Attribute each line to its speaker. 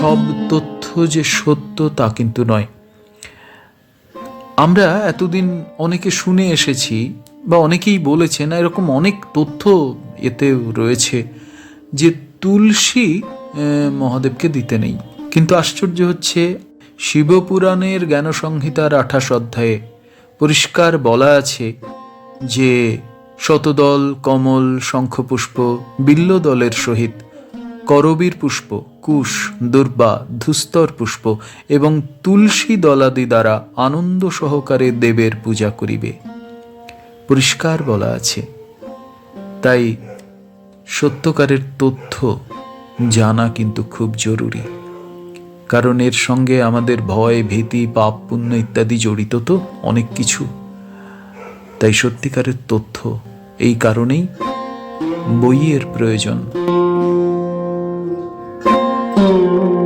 Speaker 1: সব তথ্য যে সত্য তা কিন্তু নয়। আমরা এতদিন অনেকে শুনে এসেছি বা অনেকেই বলেছেন এরকম অনেক তথ্য এতে রয়েছে যে তুলসী মহাদেবকে দিতে নেই। কিন্তু আশ্চর্য হচ্ছে, শিবপুরাণের জ্ঞানসংহিতার আঠাশ অধ্যায়ে পরিষ্কার বলা আছে যে শতদল, কমল, শঙ্খপুষ্প বিল্লদলের সহিত করবীর পুষ্প, কুশ, দুর্বা, ধুস্তর পুষ্প এবং তুলসী দলাদি দ্বারা আনন্দ সহকারে দেবের পূজা করিবে। পরিষ্কার বলা আছে। তাই সত্যকারের তথ্য জানা কিন্তু খুব জরুরি। কারণ এর সঙ্গে আমাদের ভয়, ভীতি, পাপ, পুণ্য ইত্যাদি জড়িত তো অনেক কিছু। তাই সত্যিকারের তথ্য এই কারণেই বইয়ের প্রয়োজন। you.